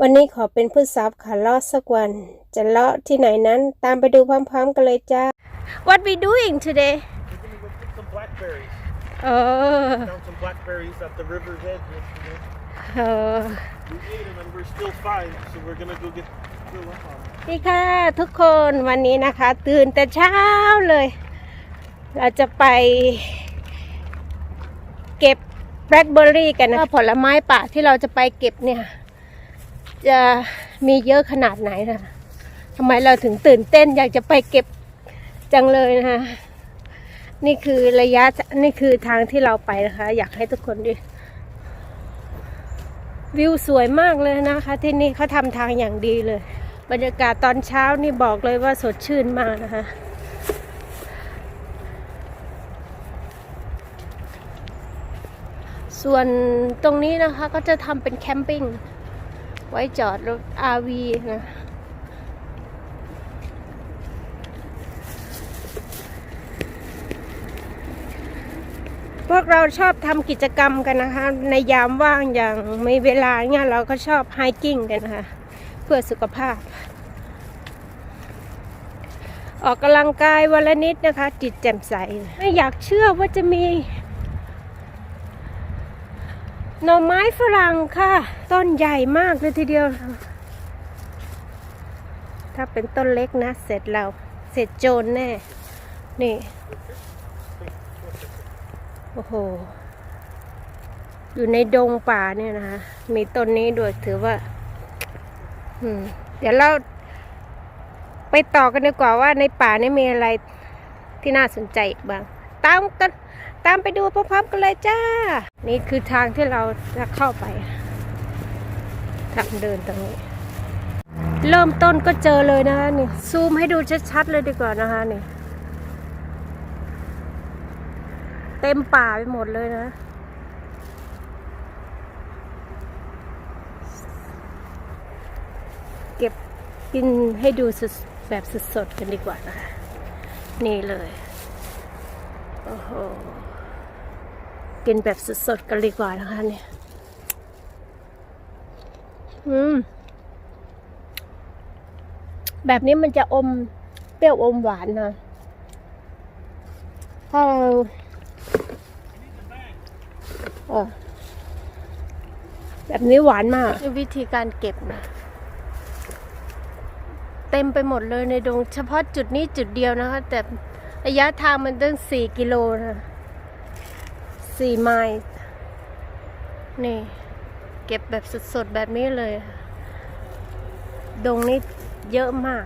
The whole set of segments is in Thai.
วันนี้ขอเป็นผู้ซับค่ะเลาะสักวัน จะเลาะที่ไหนนั้นตามไปดูพร้อมๆกันเลยจ้า What we doing today We're gonna go pick some blackberries. เออ Found some blackberries at the river's edge yesterday. เออ We ate them and we're still fine, so we're gonna go get fill up on them. นี่ค่ะทุกคนวันนี้นะคะ ตื่นแต่เช้าเลย เราจะไป เก็บแบล็คเบอร์รี่กันนะผลไม้ป่าที่เราจะไปเก็บเนี่ย จะมีเยอะขนาดไหนนะทำไมเราถึงตื่นเต้นอยากจะไปเก็บจังเลยนะคะ นี่คือระยะนี่คือทางที่เราไปนะคะ อยากให้ทุกคนดูวิวสวยมากเลยนะคะ ที่นี่เขาทำทางอย่างดีเลย บรรยากาศตอนเช้านี่บอกเลยว่าสดชื่นมากนะคะ ส่วนตรงนี้นะคะก็จะทำเป็นแคมปิ้ง ไว้จอดรถ RV นะ พวกเราชอบทำกิจกรรมกันนะคะ ในยามว่างอย่างไม่เวลาเนี่ยเราก็ชอบไฮกิ้งกันนะคะเพื่อสุขภาพ ออกกำลังกายวันละนิดนะคะ จิตแจ่มใส ไม่อยากเชื่อว่าจะมีหน่อไม้ฝรั่งค่ะ ต้นใหญ่มากเลยทีเดียว ถ้าเป็นต้นเล็กนะ เสร็จเราเสร็จโจรแน่ นี่ โอ้โห อยู่ในดงป่าเนี่ยนะคะ มีต้นนี้ด้วยถือว่า อืม เดี๋ยวเราไปต่อกันดีกว่าว่าในป่านี่มีอะไรที่น่าสนใจบ้าง ตามกัน ตามไปดูพร้อมๆกันเลยจ้า นี่คือทางที่เราจะเข้าไปทางเดินตรงนี้ เริ่มต้นก็เจอเลยนะคะนี่ซูมให้ดูชัดๆเลยดีกว่านะคะนี่ เต็มป่าไปหมดเลยนะ เก็บกินให้ดูแบบสดๆกันดีกว่านะคะ นี่เลย โอ้โห กินแบบสดๆกันดีกว่านะคะเนี่ย อืม แบบนี้มันจะอมเปรี้ยวอมหวานนะถ้าเรา เออแบบนี้หวานมาก วิธีการเก็บนะเต็มไปหมดเลยในดง เฉพาะจุดนี้จุดเดียวนะคะ แต่ระยะทางมันตั้งสี่กิโลนะสี่ไมล์นี่ เก็บแบบสดๆ แบบนี้เลย ดงนี้เยอะมาก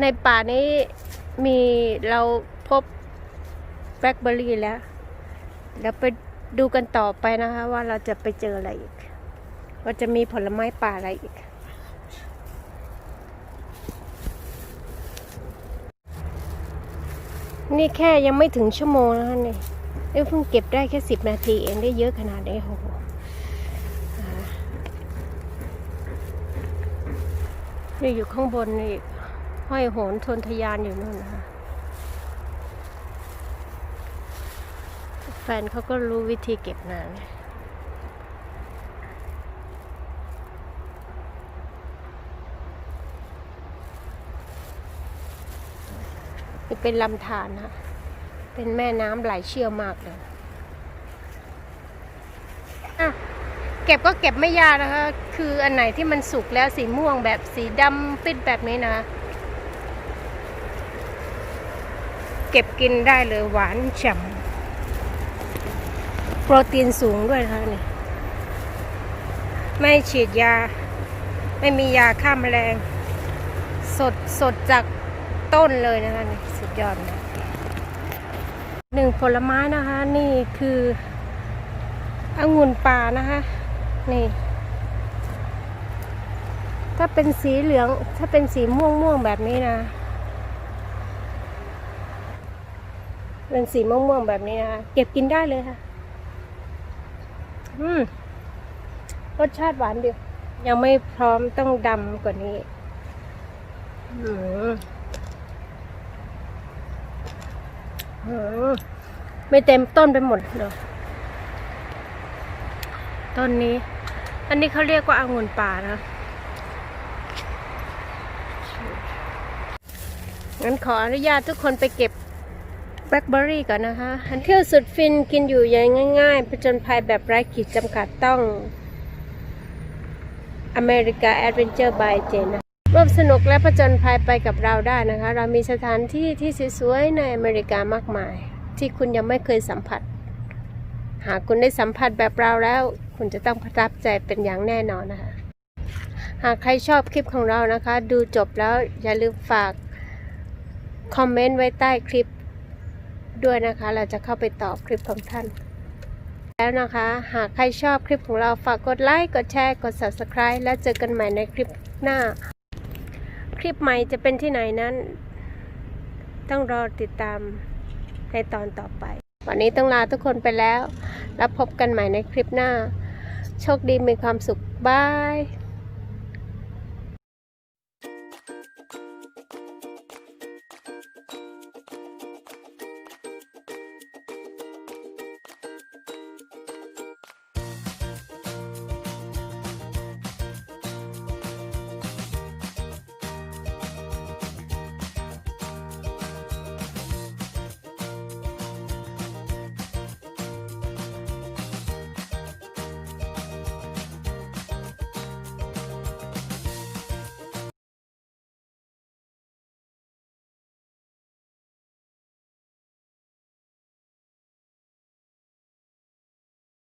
ในป่านี้มีเราพบแบล็คเบอร์รี่แล้ว เดี๋ยวไปดูกันต่อไปนะคะ ว่าเราจะไปเจออะไรอีก ว่าจะมีผลไม้ป่าอะไรอีก นี่แค่ยังไม่ถึงชั่วโมงนะคะเนี่ยเพิ่งเก็บได้แค่สิบนาทีเองได้เยอะขนาดนี้โอ้โหนี่อยู่ข้างบนนี่ห้อยโหนทนทยานอยู่นู่นนะคะ แฟนเขาก็รู้วิธีเก็บนานนี่เป็นลำธารนะเป็นแม่น้ำไหลเชี่ยวมากเลยเก็บก็เก็บไม่ยากนะคะ คืออันไหนที่มันสุกแล้วสีม่วงแบบสีดำปิดแบบนี้นะ เก็บกินได้เลยหวานฉ่ำ โปรตีนสูงด้วยนะคะนี่ไม่ฉีดยา ไม่มียาฆ่าแมลง สดสดจากต้นเลยนะคะนี่สุดยอดเลยหนึ่งผลไม้นะคะนี่คือองุ่นป่านะคะ นี่ ถ้าเป็นสีเหลืองถ้าเป็นสีม่วงม่วงแบบนี้นะ เป็นสีม่วงๆแบบนี้นะคะเก็บกินได้เลยค่ะ อืมรสชาติหวานดียังไม่พร้อมต้องดำกว่านี้ อืมอืมไม่เต็มต้นไปหมดเลยต้นนี้ อันนี้เขาเรียกว่าองุ่นป่านะงั้นขออนุญาตทุกคนไปเก็บ ล็คเบอร์รี่ก่อนนะคะอันเที่ยวสุดฟินกินอยู่อย่างง่ายๆผจญภัยแบบไร้ขีดจำกัดต้องอเมริกาแอดเวนเจอร์บายเจนร่วมสนุกและผจญภัยไปกับเราได้นะคะ เรามีสถานที่ที่สวยๆในอเมริกามากมาย ที่คุณยังไม่เคยสัมผัส หากคุณได้สัมผัสแบบเราแล้ว คุณจะต้องประทับใจเป็นอย่างแน่นอนนะคะ หากใครชอบคลิปของเรานะคะ ดูจบแล้วอย่าลืมฝากคอมเมนต์ไว้ใต้คลิป ด้วยนะคะ เราจะเข้าไปตอบคลิปของท่าน แล้วนะคะ หากใครชอบคลิปของเราฝากกดไลค์ กดแชร์ กด subscribe แล้วเจอกันใหม่ในคลิปหน้า คลิปใหม่จะเป็นที่ไหนนั้น ต้องรอติดตามในตอนต่อไป วันนี้ต้องลาทุกคนไปแล้ว แล้วพบกันใหม่ในคลิปหน้า โชคดีมีความสุขบาย